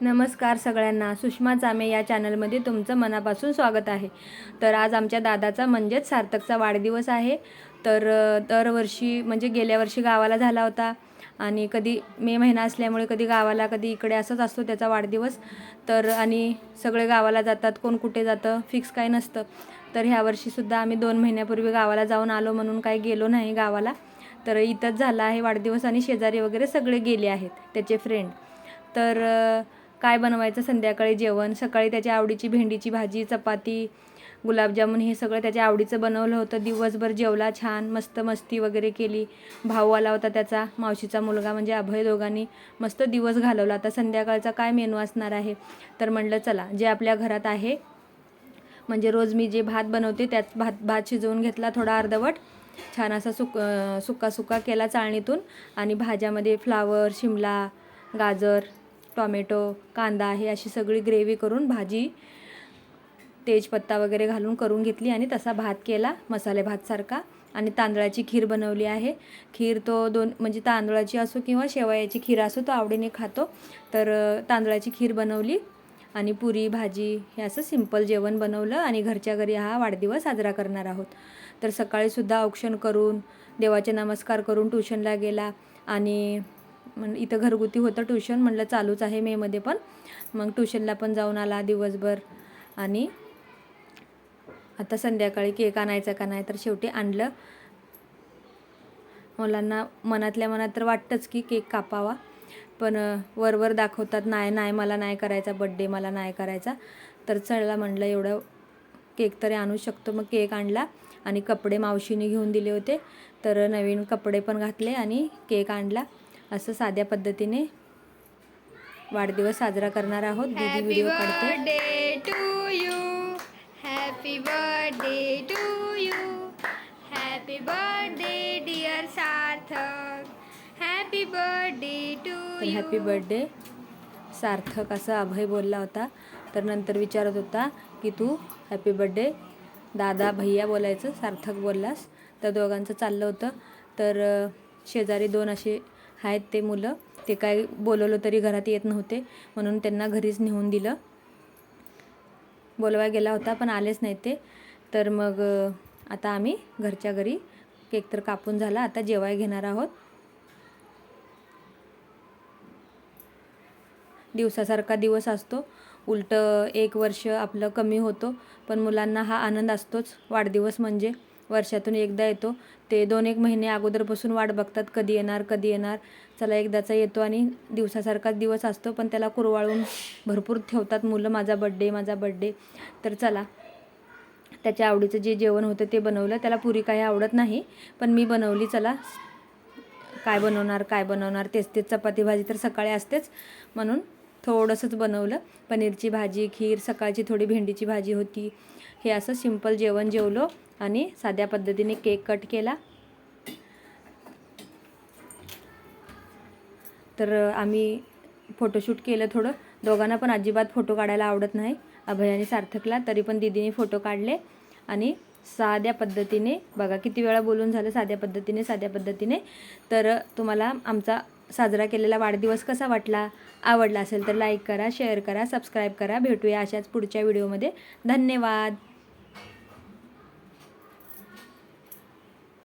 नमस्कार सगळ्यांना. सुषमा चामे या चॅनलमध्ये तुमचं मनापासून स्वागत आहे. तर आज आमच्या दादाचा म्हणजेच सार्थकचा वाढदिवस आहे. तर दरवर्षी म्हणजे गेल्या वर्षी गावाला झाला होता. आणि कधी मे महिना असल्यामुळे कधी गावाला कधी इकडे असंच असतो त्याचा वाढदिवस. तर आणि सगळे गावाला जातात कोण कुठे जातं फिक्स काही नसतं. तर ह्या वर्षीसुद्धा आम्ही दोन महिन्यापूर्वी गावाला जाऊन आलो म्हणून काही गेलो नाही गावाला. तर इथंच झाला आहे वाढदिवस आणि शेजारी वगैरे सगळे गेले आहेत त्याचे फ्रेंड तर काय बनवायचं संध्याकाळी जेवण सकाळी त्याच्या आवडीची भेंडीची भाजी चपाती गुलाबजामुन हे सगळं त्याच्या आवडीचं बनवलं होतं. दिवसभर जेवला छान मस्त मस्ती वगैरे केली. भाऊ आला होता त्याचा मावशीचा मुलगा म्हणजे अभय दोघांनी मस्त दिवस घालवला. आता संध्याकाळचा काय मेनू असणार आहे? तर म्हणलं चला जे आपल्या घरात आहे म्हणजे रोज मी जे भात बनवते त्याच भात भात शिजवून घेतला थोडा अर्धवट. छान असा सुक सुका सुका केला चाळणीतून. आणि भाज्यामध्ये फ्लावर शिमला गाजर टॉमॅटो कांदा हे अशी सगळी ग्रेव्ही करून भाजी तेजपत्ता वगैरे घालून करून घेतली आणि तसा भात केला मसाले भातसारखा आणि तांदळाची खीर बनवली आहे. खीर तो दोन म्हणजे तांदळाची असो किंवा शेवयाची खीर असो तो आवडीने खातो. तर तांदळाची खीर बनवली आणि पुरी भाजी हे असं सिंपल जेवण बनवलं आणि घरच्या घरी हा वाढदिवस साजरा करणार आहोत. तर सकाळीसुद्धा औक्षण करून देवाचे नमस्कार करून ट्युशनला गेला आणि म्हण इथं घरगुती होतं. ट्युशन म्हणलं चालूच आहे मेमध्ये पण. मग ट्युशनला पण जाऊन आला दिवसभर. आणि आता संध्याकाळी केक आणायचा का नाही तर शेवटी आणलं. मुलांना मनातल्या मनात तर वाटतंच की केक कापावा. पण वरवर दाखवतात नाही नाही मला नाही करायचा बड्डे मला नाही करायचा. तर चला म्हणलं एवढं केक तरी आणू शकतो. मग केक आणला आणि कपडे मावशीने घेऊन दिले होते. तर नवीन कपडे पण घातले आणि केक आणला. असं साध्या पद्धतीने वाढदिवस साजरा करणार आहोत दीदी व्हिडिओ काढते. Happy birthday to you. Happy birthday, dear Sarthak. Happy birthday to तर you. हॅपी बर्थडे सार्थक असं अभय बोलला होता तर नंतर विचारत होता की तू हॅपी बर्थडे दादा भैया बोलायचं सार्थक बोललास तर दोघांचं चाललं होतं तर शेजारी दोन असे आहेत ते मुलं. ते काय बोलवलं तरी घरात येत नव्हते. म्हणून त्यांना घरीच नेऊन दिलं. बोलवाय गेला होता पण आलेच नाही ते. तर मग आता आम्ही घरच्या घरी केक तर कापून झाला. आता जेवाय घेणार आहोत. दिवसासारखा दिवस असतो. उलट एक वर्ष आपलं कमी होतो पण मुलांना हा आनंद असतोच. वाढदिवस म्हणजे. वर्षातून एकदा येतो. ते दोन एक महिने अगोदरपासून वाट बघतात कधी येणार कधी येणार. चला एकदाचा येतो आणि दिवसासारखाच दिवस असतो पण त्याला कुरवाळून भरपूर ठेवतात मुलं माझा बड्डे माझा बड्डे तर चला. त्याच्या आवडीचं जे जेवण होतं ते बनवलं. त्याला पुरी काही आवडत नाही पण मी बनवली. चला. काय बनवणार काय बनवणार? तेच तेच चपाती भाजी तर सकाळी असतेच म्हणून थोडंसंच बनवलं. पनीरची भाजी खीर सकाळची थोडी भेंडीची भाजी होती. हे असं सिंपल जेवण जेवलो आणि साध्या पद्धतीने केक कट केला. तर आम्ही फोटोशूट केलं थोडं. दोघांना पण अजिबात फोटो काढायला आवडत नाही. अभय आणि सार्थकला तरी पण दिदीने फोटो काढले. आणि साध्या पद्धतीने बघा किती वेळा बोलून झालं साध्या पद्धतीने साध्या पद्धतीने. तर तुम्हाला आमचा साजरा केलेला वाढदिवस कसा वाटला आवडला असेल तर लाईक करा शेअर करा सबस्क्राईब करा. भेटूया अशाच पुढच्या व्हिडिओमध्ये धन्यवाद.